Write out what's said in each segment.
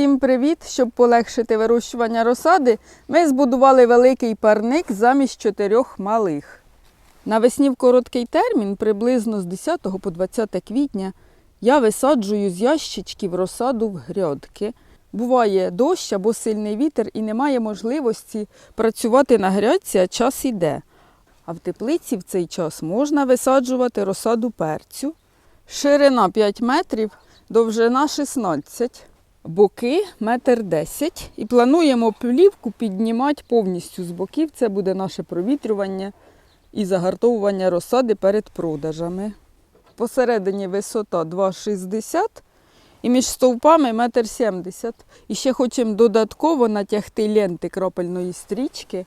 Всім привіт! Щоб полегшити вирощування розсади, ми збудували великий парник замість чотирьох малих. Навесні в короткий термін, приблизно з 10 по 20 квітня, я висаджую з ящичків розсаду в грядки. Буває дощ або сильний вітер і немає можливості працювати на грядці, а час іде. А в теплиці в цей час можна висаджувати розсаду перцю. Ширина 5 метрів, довжина 16, боки метр 10. І плануємо плівку піднімати повністю з боків. Це буде наше провітрювання і загартовування розсади перед продажами. Посередині висота 2,60 і між стовпами 1,70 м. І ще хочемо додатково натягти ленти крапельної стрічки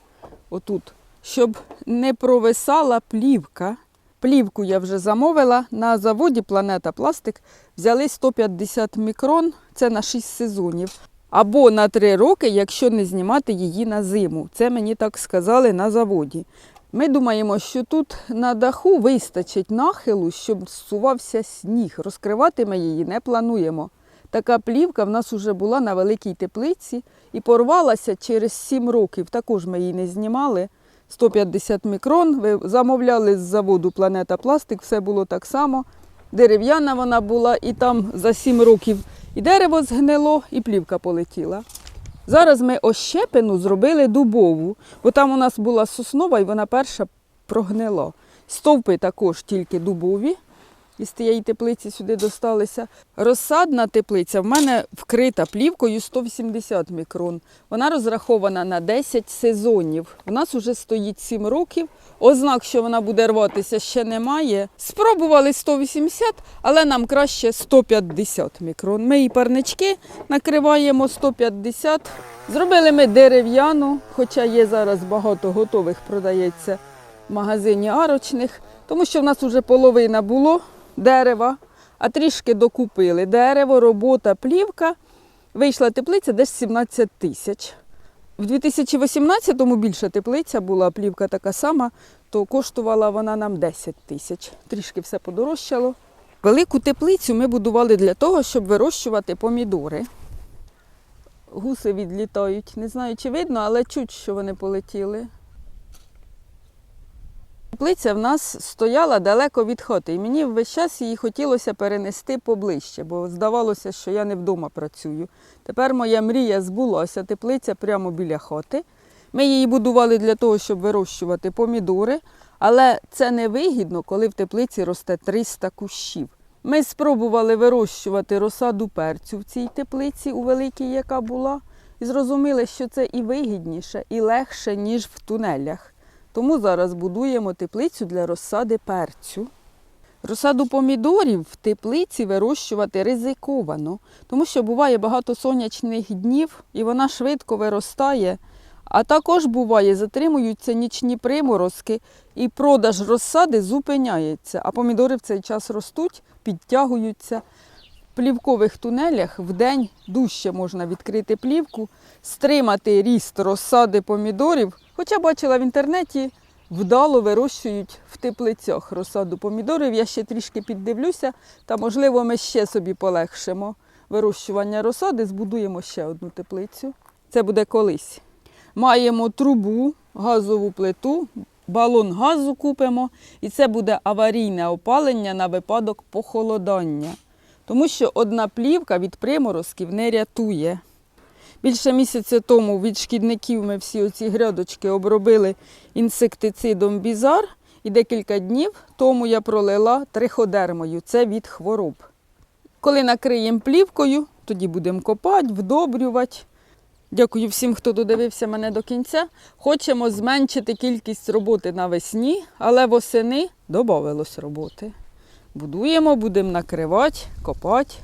отут, щоб не провисала плівка. Плівку я вже замовила. На заводі Планета Пластик взяли 150 мікрон, це на 6 сезонів. Або на 3 роки, якщо не знімати її на зиму. Це мені так сказали на заводі. Ми думаємо, що тут на даху вистачить нахилу, щоб зсувався сніг. Розкривати ми її не плануємо. Така плівка в нас вже була на великій теплиці і порвалася через 7 років. Також ми її не знімали. 150 мікрон. Ви замовляли з заводу Планета Пластик, все було так само. Дерев'яна вона була, і там за 7 років і дерево згнило, і плівка полетіла. Зараз ми ощепину зробили дубову, бо там у нас була соснова і вона перша прогнила. Стовпи також тільки дубові. Із тієї теплиці сюди досталися. Розсадна теплиця в мене вкрита плівкою 180 мікрон. Вона розрахована на 10 сезонів. У нас вже стоїть 7 років. Ознак, що вона буде рватися, ще немає. Спробували 180, але нам краще 150 мікрон. Ми і парнички накриваємо 150. Зробили ми дерев'яну, хоча є зараз багато готових, продається в магазині арочних, тому що в нас вже половина було дерева, а трішки докупили дерево, робота, плівка. Вийшла теплиця десь 17 тисяч. В 2018-му більша теплиця була, плівка така сама, то коштувала вона нам 10 тисяч. Трішки все подорожчало. Велику теплицю ми будували для того, щоб вирощувати помідори. Гуси відлітають. Не знаю, чи видно, але чуть, що вони полетіли. Теплиця в нас стояла далеко від хати, і мені весь час її хотілося перенести поближче, бо здавалося, що я не вдома працюю. Тепер моя мрія збулася, теплиця прямо біля хати. Ми її будували для того, щоб вирощувати помідори, але це не вигідно, коли в теплиці росте 300 кущів. Ми спробували вирощувати розсаду перцю в цій теплиці, у великій, яка була, і зрозуміли, що це і вигідніше, і легше, ніж в тунелях. Тому зараз будуємо теплицю для розсади перцю. Розсаду помідорів в теплиці вирощувати ризиковано, тому що буває багато сонячних днів і вона швидко виростає. А також буває, затримуються нічні приморозки і продаж розсади зупиняється. А помідори в цей час ростуть, підтягуються. В плівкових тунелях в день дужче можна відкрити плівку, стримати ріст розсади помідорів. Хоча бачила в інтернеті, вдало вирощують в теплицях розсаду помідорів. Я ще трішки піддивлюся, та можливо ми ще собі полегшимо вирощування розсади, збудуємо ще одну теплицю. Це буде колись. Маємо трубу, газову плиту, балон газу купимо, і це буде аварійне опалення на випадок похолодання. Тому що одна плівка від приморозків не рятує. Більше місяця тому від шкідників ми всі оці грядочки обробили інсектицидом бізар. І декілька днів тому я пролила триходермою. Це від хвороб. Коли накриємо плівкою, тоді будемо копати, вдобрювати. Дякую всім, хто додивився мене до кінця. Хочемо зменшити кількість роботи навесні, але восени додавалось роботи. Будуємо, будемо накривати, копати.